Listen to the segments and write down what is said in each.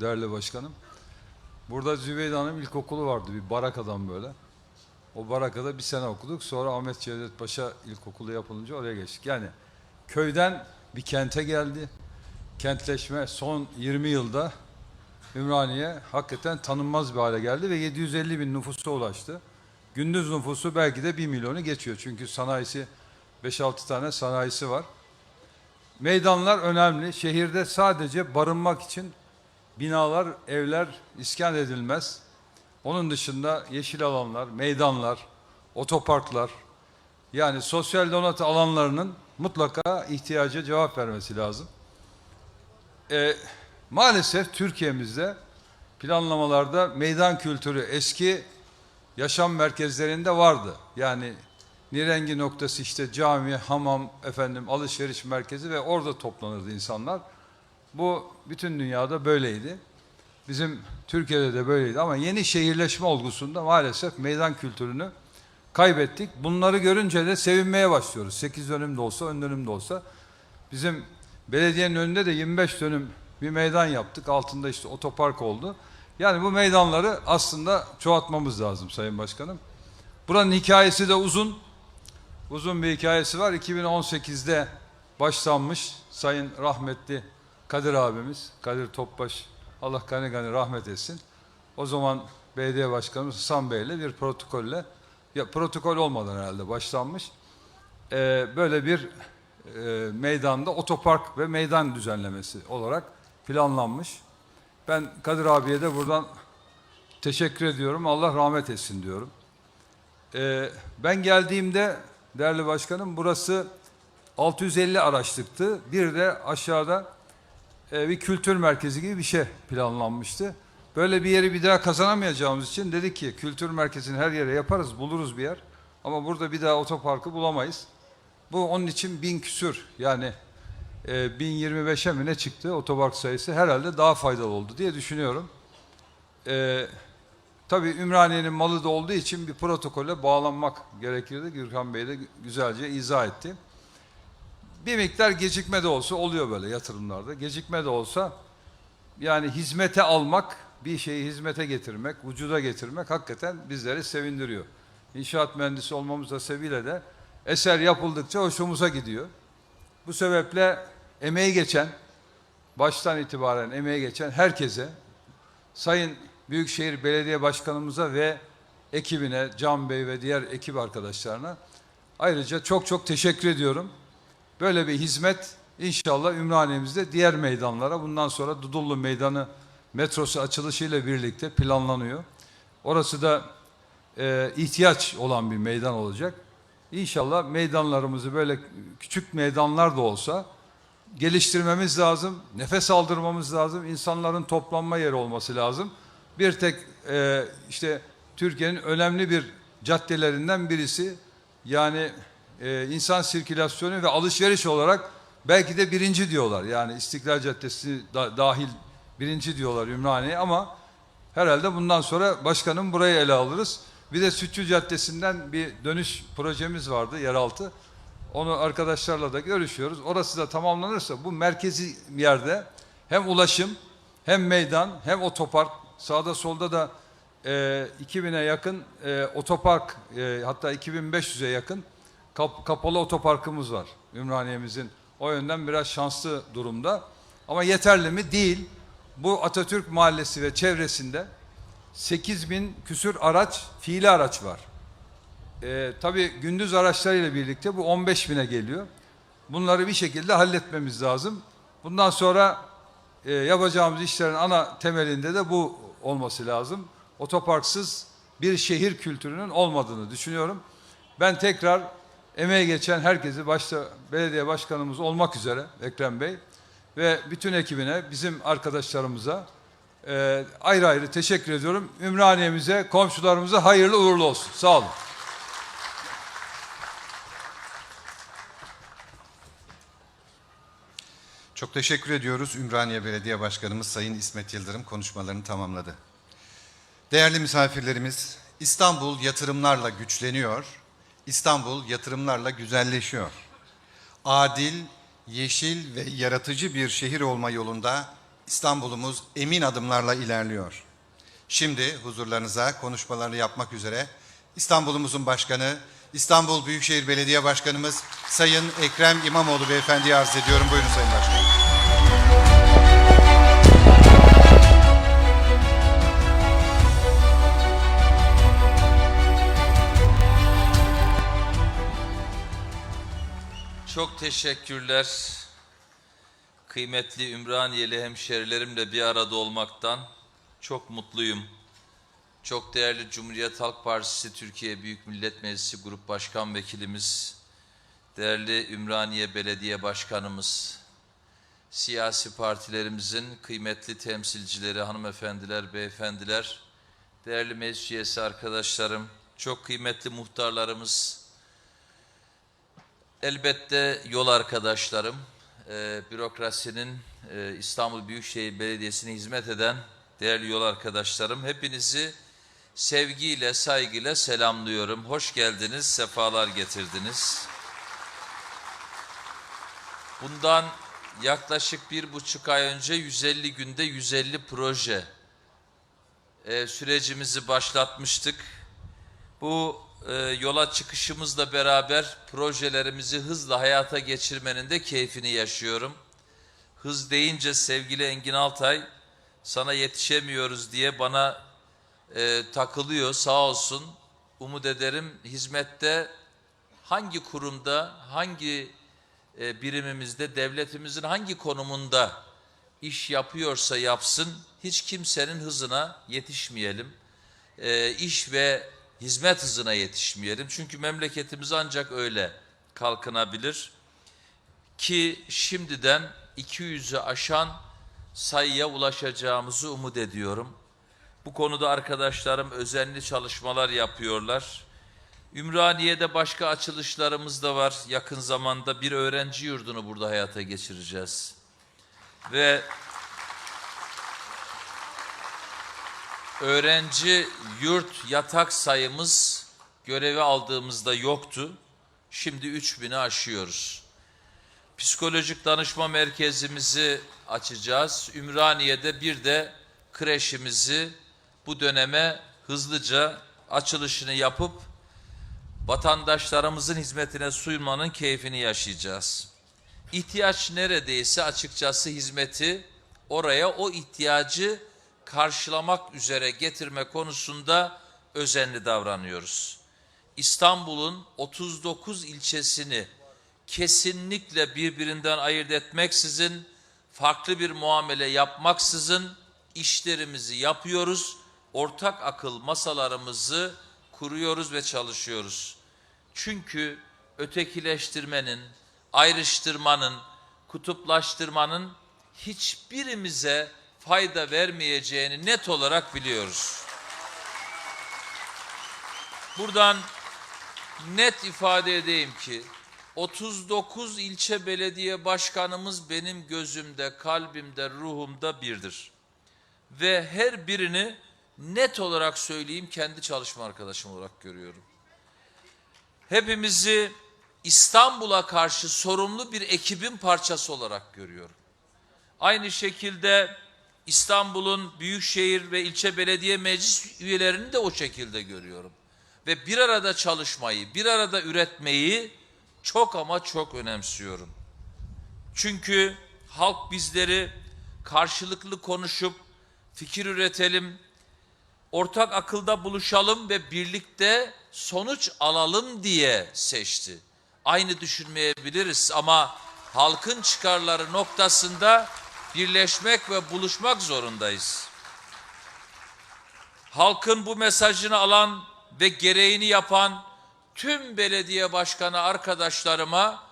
değerli başkanım. Burada Zübeyde Hanım ilkokulu vardı bir barakadan böyle. O barakada bir sene okuduk. Sonra Ahmet Cevdet Paşa İlkokulu yapılınca oraya geçtik. Yani köyden bir kente geldi. Kentleşme son 20 yılda Ümraniye hakikaten tanınmaz bir hale geldi ve 750 bin nüfusa ulaştı. Gündüz nüfusu belki de 1 milyonu geçiyor. Çünkü sanayisi 5-6 tane sanayisi var. Meydanlar önemli. Şehirde sadece barınmak için binalar, evler iskan edilmez. Onun dışında yeşil alanlar, meydanlar, otoparklar yani sosyal donatı alanlarının mutlaka ihtiyaca cevap vermesi lazım. Ee, maalesef Türkiye'mizde planlamalarda meydan kültürü eski yaşam merkezlerinde vardı. Yani nirengi noktası işte cami, hamam, efendim alışveriş merkezi ve orada toplanırdı insanlar. Bu bütün dünyada böyleydi. Bizim Türkiye'de de böyleydi ama yeni şehirleşme olgusunda maalesef meydan kültürünü kaybettik. Bunları görünce de sevinmeye başlıyoruz. 8 dönüm de olsa, 10 dönüm de olsa. Bizim belediyenin önünde de 25 dönüm bir meydan yaptık. Altında işte otopark oldu. Yani bu meydanları aslında çoğaltmamız lazım Sayın Başkanım. Buranın hikayesi de uzun. Uzun bir hikayesi var. 2018'de başlanmış Sayın rahmetli Kadir abimiz, Kadir Topbaş, Allah gani gani rahmet etsin. O zaman belediye başkanımız Hasan Bey ile bir protokolle, ya protokol olmadan herhalde başlanmış. Ee, böyle bir e, meydanda otopark ve meydan düzenlemesi olarak planlanmış. Ben Kadir abiye de buradan teşekkür ediyorum. Allah rahmet etsin diyorum. Ee, ben geldiğimde değerli başkanım burası 650 araçlıktı. Bir de aşağıda e, bir kültür merkezi gibi bir şey planlanmıştı. Böyle bir yeri bir daha kazanamayacağımız için dedik ki kültür merkezini her yere yaparız, buluruz bir yer. Ama burada bir daha otoparkı bulamayız. Bu onun için bin küsür yani e, 1025'e mi ne çıktı otopark sayısı herhalde daha faydalı oldu diye düşünüyorum. E, tabii Ümraniye'nin malı da olduğu için bir protokole bağlanmak gerekirdi. Gürkan Bey de güzelce izah etti. Bir miktar gecikme de olsa oluyor böyle yatırımlarda. Gecikme de olsa yani hizmete almak, bir şeyi hizmete getirmek, vücuda getirmek hakikaten bizleri sevindiriyor. İnşaat mühendisi olmamız da sebebiyle de eser yapıldıkça hoşumuza gidiyor. Bu sebeple emeği geçen, baştan itibaren emeği geçen herkese, Sayın Büyükşehir Belediye Başkanımıza ve ekibine, Can Bey ve diğer ekip arkadaşlarına ayrıca çok çok teşekkür ediyorum. Böyle bir hizmet inşallah Ümraniye'mizde diğer meydanlara bundan sonra Dudullu Meydanı metrosu açılışıyla birlikte planlanıyor. Orası da e, ihtiyaç olan bir meydan olacak. İnşallah meydanlarımızı böyle küçük meydanlar da olsa geliştirmemiz lazım, nefes aldırmamız lazım, insanların toplanma yeri olması lazım. Bir tek e, işte Türkiye'nin önemli bir caddelerinden birisi yani e, insan sirkülasyonu ve alışveriş olarak belki de birinci diyorlar. Yani İstiklal Caddesi da, dahil birinci diyorlar Ümraniye ama herhalde bundan sonra başkanım burayı ele alırız. Bir de Sütçü Caddesi'nden bir dönüş projemiz vardı yeraltı. Onu arkadaşlarla da görüşüyoruz. Orası da tamamlanırsa bu merkezi yerde hem ulaşım hem meydan hem otopark sağda solda da e, 2000'e yakın e, otopark e, hatta 2500'e yakın kap- kapalı otoparkımız var Ümraniye'mizin. O yönden biraz şanslı durumda. Ama yeterli mi? Değil. Bu Atatürk Mahallesi ve çevresinde 8 bin küsür araç, fiili araç var. Ee, tabii gündüz araçlarıyla birlikte bu 15 bine geliyor. Bunları bir şekilde halletmemiz lazım. Bundan sonra e, yapacağımız işlerin ana temelinde de bu olması lazım. Otoparksız bir şehir kültürünün olmadığını düşünüyorum. Ben tekrar emeğe geçen herkesi başta belediye başkanımız olmak üzere Ekrem Bey ve bütün ekibine, bizim arkadaşlarımıza e, ayrı ayrı teşekkür ediyorum. Ümraniye'mize, komşularımıza hayırlı uğurlu olsun. Sağ olun. Çok teşekkür ediyoruz. Ümraniye Belediye Başkanımız Sayın İsmet Yıldırım konuşmalarını tamamladı. Değerli misafirlerimiz, İstanbul yatırımlarla güçleniyor, İstanbul yatırımlarla güzelleşiyor. Adil, yeşil ve yaratıcı bir şehir olma yolunda İstanbul'umuz emin adımlarla ilerliyor. Şimdi huzurlarınıza konuşmalarını yapmak üzere İstanbul'umuzun başkanı, İstanbul Büyükşehir Belediye Başkanımız Sayın Ekrem İmamoğlu Beyefendi'yi arz ediyorum. Buyurun Sayın Başkanım. Çok teşekkürler. Kıymetli Ümraniyeli hemşerilerimle bir arada olmaktan çok mutluyum. Çok değerli Cumhuriyet Halk Partisi Türkiye Büyük Millet Meclisi Grup Başkan Vekilimiz, değerli Ümraniye Belediye Başkanımız, siyasi partilerimizin kıymetli temsilcileri, hanımefendiler, beyefendiler, değerli meclis üyesi arkadaşlarım, çok kıymetli muhtarlarımız, Elbette yol arkadaşlarım, e, bürokrasinin e, İstanbul Büyükşehir Belediyesi'ne hizmet eden değerli yol arkadaşlarım, hepinizi sevgiyle, saygıyla selamlıyorum. Hoş geldiniz, sefalar getirdiniz. Bundan yaklaşık bir buçuk ay önce 150 günde 150 proje e, sürecimizi başlatmıştık. Bu e, yola çıkışımızla beraber projelerimizi hızla hayata geçirmenin de keyfini yaşıyorum. Hız deyince sevgili Engin Altay sana yetişemiyoruz diye bana e, takılıyor sağ olsun. Umut ederim hizmette hangi kurumda, hangi e, birimimizde, devletimizin hangi konumunda iş yapıyorsa yapsın, hiç kimsenin hızına yetişmeyelim. E, iş ve hizmet hızına yetişmeyelim. Çünkü memleketimiz ancak öyle kalkınabilir. Ki şimdiden 200'ü aşan sayıya ulaşacağımızı umut ediyorum. Bu konuda arkadaşlarım özenli çalışmalar yapıyorlar. Ümraniye'de başka açılışlarımız da var. Yakın zamanda bir öğrenci yurdunu burada hayata geçireceğiz. Ve öğrenci yurt yatak sayımız görevi aldığımızda yoktu. Şimdi 3000'i aşıyoruz. Psikolojik danışma merkezimizi açacağız. Ümraniye'de bir de kreşimizi bu döneme hızlıca açılışını yapıp vatandaşlarımızın hizmetine sunmanın keyfini yaşayacağız. İhtiyaç neredeyse açıkçası hizmeti oraya o ihtiyacı karşılamak üzere getirme konusunda özenli davranıyoruz. İstanbul'un 39 ilçesini kesinlikle birbirinden ayırt etmeksizin, farklı bir muamele yapmaksızın işlerimizi yapıyoruz. Ortak akıl masalarımızı kuruyoruz ve çalışıyoruz. Çünkü ötekileştirmenin, ayrıştırmanın, kutuplaştırmanın hiçbirimize fayda vermeyeceğini net olarak biliyoruz. Buradan net ifade edeyim ki 39 ilçe belediye başkanımız benim gözümde, kalbimde, ruhumda birdir. Ve her birini net olarak söyleyeyim kendi çalışma arkadaşım olarak görüyorum. Hepimizi İstanbul'a karşı sorumlu bir ekibin parçası olarak görüyorum. Aynı şekilde İstanbul'un büyükşehir ve ilçe belediye meclis üyelerini de o şekilde görüyorum. Ve bir arada çalışmayı, bir arada üretmeyi çok ama çok önemsiyorum. Çünkü halk bizleri karşılıklı konuşup fikir üretelim, ortak akılda buluşalım ve birlikte sonuç alalım diye seçti. Aynı düşünmeyebiliriz ama halkın çıkarları noktasında birleşmek ve buluşmak zorundayız. Halkın bu mesajını alan ve gereğini yapan tüm belediye başkanı arkadaşlarıma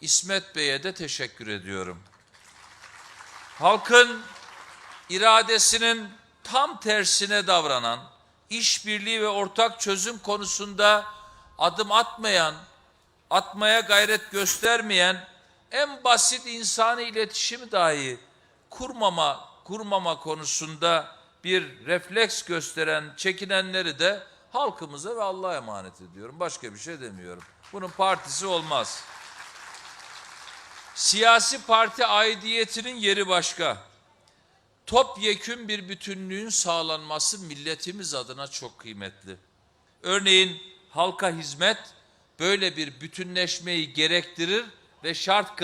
İsmet Bey'e de teşekkür ediyorum. Halkın iradesinin tam tersine davranan, işbirliği ve ortak çözüm konusunda adım atmayan, atmaya gayret göstermeyen en basit insani iletişimi dahi kurmama kurmama konusunda bir refleks gösteren çekinenleri de halkımıza ve Allah'a emanet ediyorum. Başka bir şey demiyorum. Bunun partisi olmaz. Siyasi parti aidiyetinin yeri başka. topyekün bir bütünlüğün sağlanması milletimiz adına çok kıymetli. Örneğin halka hizmet böyle bir bütünleşmeyi gerektirir ve şart kılar.